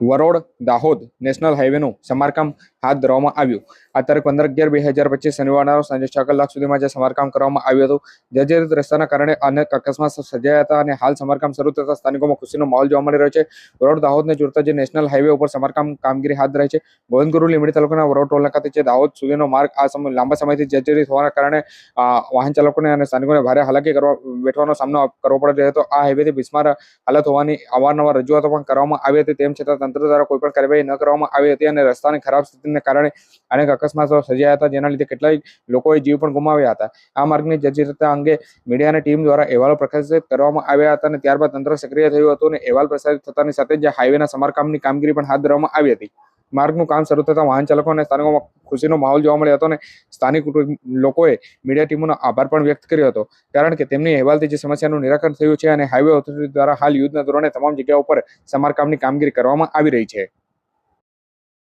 વરોડ, Dahod national હાઈવેનું સમારકામ હાથ ધરવામાં આવ્યું. આ તારીખ પંદર અગિયાર બે હજાર પચીસ શનિવારના સાંજે છ કલાક સુધીમાં જે સમારકામ કરવામાં આવ્યું હતું જર્જરિત રસ્તાના કારણે અનેક અકસ્માત સર્જાયા હતા અને હાલ સમારકામ શરૂ થતા સ્થાનિકોમાં ખુશીનો માહોલ જોવા મળી રહ્યો છે. વરોડ, દાહોદને જોડતા જે નેશનલ હાઈવે ઉપર સમારકામ કામગીરી હાથ ધરાઈ છે. ગોવિંદગુરુ લીમડી તાલુકાના વરોડ ટોલ ખાતે છે દાહોદ સુધીનો માર્ગ આ સમય, લાંબા સમયથી જર્જરિત હોવાના કારણે વાહન ચાલકોને અને સ્થાનિકોને ભારે હાલાકી કરવા, વેઠવાનો સામનો કરવો પડી રહ્યો હતો. આ હાઈવેથી બિસ્માર હાલત હોવાની અવારનવાર રજૂઆતો પણ કરવામાં આવી હતી. તેમ છતાં તંત્ર દ્વારા કોઈ પણ કાર્યવાહી ન કરવામાં આવી હતી અને રસ્તાની ખરાબ સ્થિતિને કારણે અનેક અકસ્માતો સર્જાયા હતા, જેના લીધે કેટલાય લોકોએ જીવ પણ ગુમાવ્યા હતા. આ માર્ગની જર્જરિતતા અંગે મીડિયાની ટીમ દ્વારા અહેવાલો પ્રકાશિત કરવામાં આવ્યા હતા અને ત્યારબાદ તંત્ર સક્રિય થયું હતું અને અહેવાલ પ્રસારિત થતાની સાથે જ હાઈવેના સમારકામની કામગીરી પણ હાથ ધરવામાં આવી હતી. માર્ગનું કામ શરૂ થતાં વાહન ચાલકો અને સ્થાનિકોમાં ખુશીનો માહોલ જોવા મળ્યો હતો અને સ્થાનિક લોકોએ મીડિયા ટીમોનો આભાર પણ વ્યક્ત કર્યો હતો. કારણ કે તેમની અહેવાલથી જે સમસ્યાનું નિરાકરણ થયું છે અને હાઈવે ઓથોરિટી દ્વારા હાલ યુદ્ધના ધોરણે તમામ જગ્યાઓ પર સમારકામની કામગીરી કરવામાં આવી રહી છે.